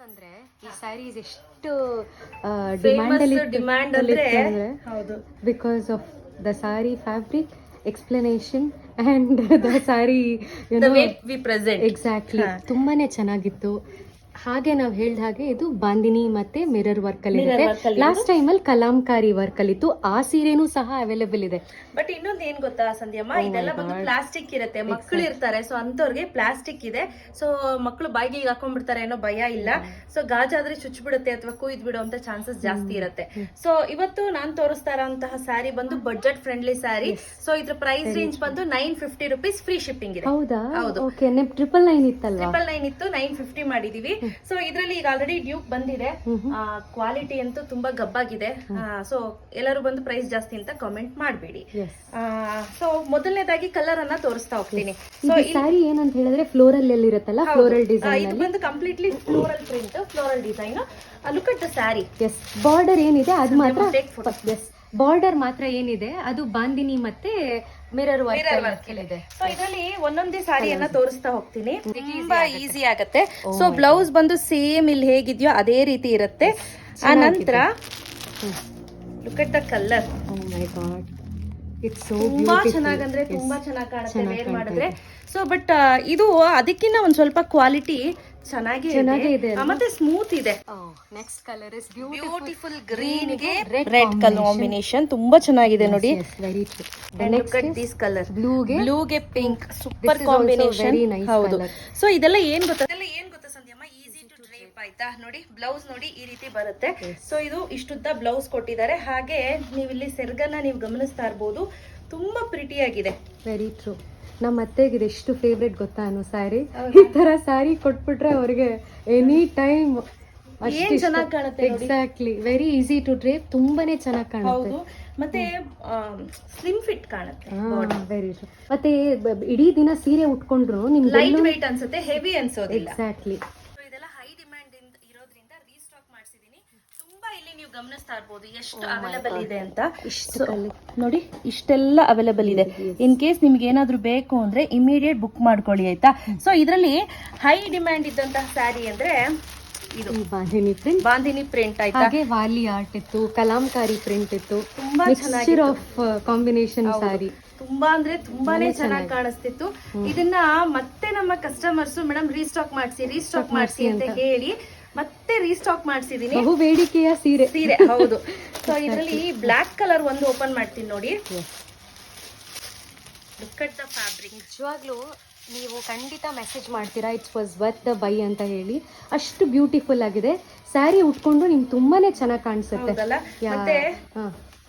ಅಂದ್ರೆ ಈ ಸ್ಯಾರೀಸ್ ಎಷ್ಟು ಡಿಮ್ಯಾಂಡ್ ಅಲ್ಲಿ ಡಿಮ್ಯಾಂಡ್ ಅಂದ್ರೆ ಹೌದು. Because of the sari fabric explanation and the way we present exactly ತುಂಬಾನೇ ಚೆನ್ನಾಗಿತ್ತು. ಹಾಗೆ ನಾವು ಹೇಳಿದ ಹಾಗೆ ಇದು ಬಾಂದಿನಿ ಮತ್ತೆ ಮಿರರ್ ವರ್ಕ್ ಅಲ್ಲಿ Mirror ಇರುತ್ತೆ. work ಅಲ್ಲಿ ಲಾಸ್ಟ್ ಟೈಮ್ ಅಲ್ಲಿ ಕಲಾಂಕಾರಿ ವರ್ಕ್ ಅಲ್ಲಿ ಇತ್ತು. ಆ ಸೀರೆನೂ ಸಹ ಅವೈಲೇಬಲ್ ಇದೆ. ಬಟ್ ಇನ್ನೊಂದ್ ಏನ್ ಗೊತ್ತಾ ಸಂಧ್ಯಮ್ಮ? ಇದೆಲ್ಲ ಬಂದು ಪ್ಲಾಸ್ಟಿಕ್ ಇರುತ್ತೆ. ಮಕ್ಕಳು ಇರ್ತಾರೆ ಸೊ ಅಂತವ್ರಿಗೆ ಪ್ಲಾಸ್ಟಿಕ್ ಇದೆ. ಸೊ ಮಕ್ಕಳು ಬಾಯಿಗೆ ಹಾಕೊಂಡ್ಬಿಡ್ತಾರೆ ಏನೋ ಭಯ ಇಲ್ಲ. ಸೊ ಗಾಜಾದ್ರೆ ಚುಚ್ಬಿಡುತ್ತೆ ಅಥವಾ ಕುಯ್ದು ಬಿಡೋ ಅಂತ ಚಾನ್ಸಸ್ ಜಾಸ್ತಿ ಇರುತ್ತೆ. ಸೊ ಇವತ್ತು ನಾನ್ ತೋರಿಸ್ತಾ ಇರೋಂತಹ ಸ್ಯಾರಿ ಬಂದು ಬಜೆಟ್ ಫ್ರೆಂಡ್ಲಿ ಸ್ಯಾರಿ ಸೊ ಇದ್ರ ಪ್ರೈಸ್ ರೇಂಜ್ ಬಂದು nine fifty rupees free shipping ಇದೆ. ಹೌದಾ? ಹೌದು. ಓಕೆ ಟ್ರಿಪಲ್ ನೈನ್ ಇತ್ತಲ್ವಾ? ಟ್ರಿಪಲ್ ನೈನ್ ಇತ್ತು ನೈನ್ ಫಿಫ್ಟಿ ಮಾಡಿದೀವಿ. ಸೊ ಇದ್ರಲ್ಲಿ ಈಗ ಆಲ್ರೆಡಿ ಡ್ಯೂಕ್ ಬಂದಿದೆ. ಕ್ವಾಲಿಟಿ ಅಂತೂ ತುಂಬಾ ಗಬ್ಬಾಗಿದೆ. ಸೊ ಎಲ್ಲರೂ ಬಂದು ಪ್ರೈಸ್ ಜಾಸ್ತಿ ಅಂತ ಕಾಮೆಂಟ್ ಮಾಡಬೇಡಿ. ಸೊ ಮೊದಲನೇದಾಗಿ ಕಲರ್ ಅನ್ನ ತೋರಿಸ್ತಾ ಹೋಗ್ತೀನಿ. ಈ ಸ್ಯಾರಿ ಏನಂತ ಹೇಳಿದ್ರೆ ಫ್ಲೋರಲ್ ಅಲ್ಲಿ ಇರುತ್ತಲ್ಲ ಫ್ಲೋರಲ್ ಡಿಸೈನ್ ಇದು ಬಂದು completely floral print floral design look at the sari as border ಏನಿದೆ ಅದು ಮಾತ್ರ. ಎಸ್ ಬಾರ್ಡರ್ ಮಾತ್ರ ಏನಿದೆ? ಅದು ಬಾಂದಿನಿ ಮತ್ತೆ ಮಿರರ್ ವರ್ಕ್ ಇದೆ. ಸೊ ಇದರಲ್ಲಿ ಒಂದೊಂದೇ ಸಾರಿಯನ್ನ ತೋರಿಸ್ತಾ ಹೋಗ್ತೀನಿ. ತುಂಬಾ ಈಸಿ ಆಗತ್ತೆ. ಸೊ ಬ್ಲೌಸ್ ಬಂದು ಸೇಮ್ ಇಲ್ಲಿ ಹೇಗಿದ್ಯೋ ಅದೇ ರೀತಿ ಇರುತ್ತೆ. ಆ ನಂತರ ಲುಕ್ ಅಟ್ ದ ಕಲರ್ ತುಂಬಾ ಚೆನ್ನಾಗಂದ್ರೆ ತುಂಬಾ ಚೆನ್ನಾಗಿ ಕಾಣುತ್ತೆ ವೇರ್ ಮಾಡಿದ್ರೆ. ಸೊ ಬಟ್ ಇದು ಅದಕ್ಕಿಂತ ಒಂದ್ ಸ್ವಲ್ಪ ಕ್ವಾಲಿಟಿ ಚೆನ್ನಾಗಿ ಚೆನ್ನಾಗೇ ಇದೆ ಮತ್ತೆ ಸ್ಮೂತ್ ಇದೆ. ನೆಕ್ಸ್ಟ್ ಕಲರ್ ಇಸ್ ಬ್ಯೂಟಿಫುಲ್ ಗ್ರೀನ್ಗೆ ರೆಡ್ ಕಲರ್ ಕಾಂಬಿನೇಷನ್ ತುಂಬಾ ಚೆನ್ನಾಗಿದೆ ನೋಡಿ. ವೆರಿ ದಿಸ್ ಕಲರ್ ಬ್ಲೂಗೆ ಬ್ಲೂಗೆ pink super is also combination very nice ಹೌದು. Colour. ಸೊ ಇದೆಲ್ಲ ಏನ್ ಗೊತ್ತಾ? ಇದೆಲ್ಲ ಏನ್ ಗೊತ್ತಾ ಸಂಧ್ಯಮ್ಮ? ಈಸಿ ಟು ಡ್ರೈಪ್ ಆಯ್ತಾ? ನೋಡಿ ಬ್ಲೌಸ್ ನೋಡಿ ಈ ರೀತಿ ಬರುತ್ತೆ. ಸೊ ಇದು ಇಷ್ಟುದ್ದ ಬ್ಲೌಸ್ ಕೊಟ್ಟಿದ್ದಾರೆ. ಹಾಗೆ ನೀವು ಇಲ್ಲಿ ಸೆರ್ಗನ್ನ ನೀವು ಗಮನಿಸ್ತಾ ಇರ್ಬೋದು. ತುಂಬಾ ಪ್ರಿಟಿಯಾಗಿದೆ ವೆರಿ ಟ್ರೂ ನಮ್ಮ ಅತ್ತೆಗೆ ಇದೆಷ್ಟು ಎಷ್ಟು ಫೇವ್ರೆಟ್ ಗೊತ್ತಾ ಅನ್ನೋ ಸ್ಯಾರಿ ಈ ತರ ಸ್ಯಾರಿ ಕೊಟ್ಬಿಟ್ರೆ ಅವ್ರಿಗೆ ಎನಿ ಟೈಮ್ ಏನ್ ಚೆನ್ನಾಗ್ ಕಾಣುತ್ತೆ ನೋಡಿ. Exactly very easy to drape ತುಂಬಾನೇ ಚೆನ್ನಾಗಿ ಕಾಣುತ್ತೆ. ಹೌದು. ಮತ್ತೆ ಸ್ಲಿಮ್ ಫಿಟ್ ಕಾಣುತ್ತೆ ವೆರಿ ಮತ್ತೆ ಬ- ಇಡೀ ದಿನ ಸೀರೆ ಉಟ್ಕೊಂಡ್ರು ನಿಮ್ಗೆ ಲೈಟ್ ಅನ್ಸುತ್ತೆ ಹೆವಿ ಅನ್ಸೋದಿಲ್ಲ. ಎಕ್ಸಾಕ್ಟ್ಲಿ So ಇದೆಲ್ಲ ಹೈ ಡಿಮ್ಯಾಂಡ್ ಇರೋದ್ರಿಂದ ರೀಸ್ಟಾಕ್ ಮಾಡಿಸಿದೀನಿ ತುಂಬಾ ಇಲ್ಲಿ ನೀವು ಗಮನಿಸ್ತಾ ಇರ್ಬೋದು ಎಷ್ಟು ಅವೈಲೇಬಲ್ ಇದೆ ಅಂತ. ಇಷ್ಟು ನೋಡಿ ಇಷ್ಟೆಲ್ಲ ಅವೈಲಬಲ್ ಇದೆ. ಇನ್ ಕೇಸ್ ನಿಮ್ಗೆ ಏನಾದ್ರೂ ಬೇಕು ಅಂದ್ರೆ ಇಮಿಡಿಯೇಟ್ ಬುಕ್ ಮಾಡ್ಕೊಳ್ಳಿ ಆಯ್ತಾ? ಸೊ ಇದರಲ್ಲಿ ಹೈ ಡಿಮ್ಯಾಂಡ್ ಇದ್ದಂತಹ ಸ್ಯಾರಿ ಅಂದ್ರೆ ಇದು. ಬಾಂಧಿನಿ ಪ್ರಿಂಟ್ ಬಾಂದಿನಿ ಪ್ರಿಂಟ್ ಆಯ್ತಾ? ಹಾಗೆ ವಾಲಿ ಆರ್ಟ್ ಇತ್ತು ಕಲಾಂಕಾರಿ ಪ್ರಿಂಟ್ ಇತ್ತು. ತುಂಬಾ ಚೆನ್ನಾಗಿ ಆಫ್ ಕಾಂಬಿನೇಷನ್ ಸ್ಯಾರಿ ತುಂಬಾ ಅಂದ್ರೆ ತುಂಬಾನೇ ಚೆನ್ನಾಗಿ ಕಾಣಿಸ್ತಿತ್ತು. ಇದನ್ನ ಮತ್ತೆ ನಮ್ಮ ಕಸ್ಟಮರ್ಸ್ ಮೇಡಮ್ ರೀಸ್ಟಾಕ್ ಮಾಡಿಸಿ ರೀಸ್ಟಾಕ್ ಮಾಡಿಸಿ ಅಂತ. ಹೇಳಿ ಮತ್ತೆ ರೀಸ್ಟಾಕ್ ಮಾಡಿಸಿದೀನಿ. ಬಹು ಬೇಡಿಕೆಯ ಸೀರೆ. ಸೀರೆ ಹೌದು. ಸೊ ಇದರಲ್ಲಿ ಬ್ಲಾಕ್ ಕಲರ್ ಒಂದು ಓಪನ್ ಮಾಡ್ತೀನಿ ನೋಡಿ. ಲುಕ್ ಅಟ್ ದ ಫ್ಯಾಬ್ರಿಕ್ ನಿಜವಾಗ್ಲೂ ನೀವು ಖಂಡಿತ ಮೆಸೇಜ್ ಮಾಡ್ತೀರಾ it's was worth the buy ಅಂತ ಹೇಳಿ. ಅಷ್ಟು ಬ್ಯೂಟಿಫುಲ್ ಆಗಿದೆ. ಸ್ಯಾರಿ ಉಟ್ಕೊಂಡು ನಿಮ್ಗೆ ತುಂಬಾನೇ ಚೆನ್ನಾಗಿ ಕಾಣಿಸುತ್ತೆ. ಮತ್ತೆ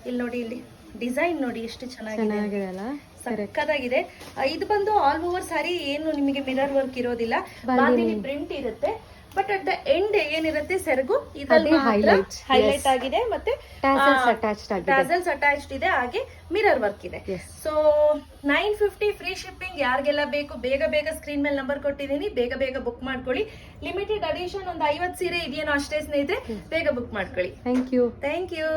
ಇಲ್ಲಿ ನೋಡಿ ಇಲ್ಲಿ ಡಿಸೈನ್ ನೋಡಿ ಎಷ್ಟು ಚೆನ್ನಾಗಿದೆ. ಚೆನ್ನಾಗಿದೆ ಅಲ್ಲ? ಸಕ್ಕದಾಗಿದೆ ಇದು ಬಂದು ಆಲ್ ಓವರ್ ಸಾರಿ ಏನು ನಿಮಗೆ ಮಿರರ್ ವರ್ಕ್ ಇರೋದಿಲ್ಲ. ಬಾಂದಿನಿ ಪ್ರಿಂಟ್ ಇರುತ್ತೆ. ಬಟ್ ಅಟ್ ದ ಎಂಡ್ ಏನಿರುತ್ತೆ ಸೆರಗು? ಇದರಲ್ಲಿ ಹೈಲೈಟ್ ಹೈಲೈಟ್ ಆಗಿದೆ ಮತ್ತೆ ಟ್ಯಾಸಲ್ಸ್ ಅಟ್ಯಾಚ್ಡ್ ಆಗಿದೆ. ಟಾಸಲ್ಸ್ ಅಟ್ಯಾಚ್ಡ್ ಇದೆ ಹಾಗೆ ಮಿರರ್ ವರ್ಕ್ ಇದೆ. So nine fifty free shipping ಯಾರಿಗೆಲ್ಲ ಬೇಕು ಬೇಗ ಬೇಗ ಸ್ಕ್ರೀನ್ ಮೇಲೆ ನಂಬರ್ ಕೊಟ್ಟಿದ್ದೀನಿ. ಬೇಗ ಬೇಗ ಬುಕ್ ಮಾಡ್ಕೊಳ್ಳಿ. ಲಿಮಿಟೆಡ್ ಅಡಿಷನ್ ಒಂದು ಐವತ್ತು ಸೀರೆ ಇದೆಯೇನೋ ಅಷ್ಟೇ ಸ್ನೇಹಿತರೆ ಬೇಗ ಬುಕ್ ಮಾಡ್ಕೊಳ್ಳಿ. Thank you thank you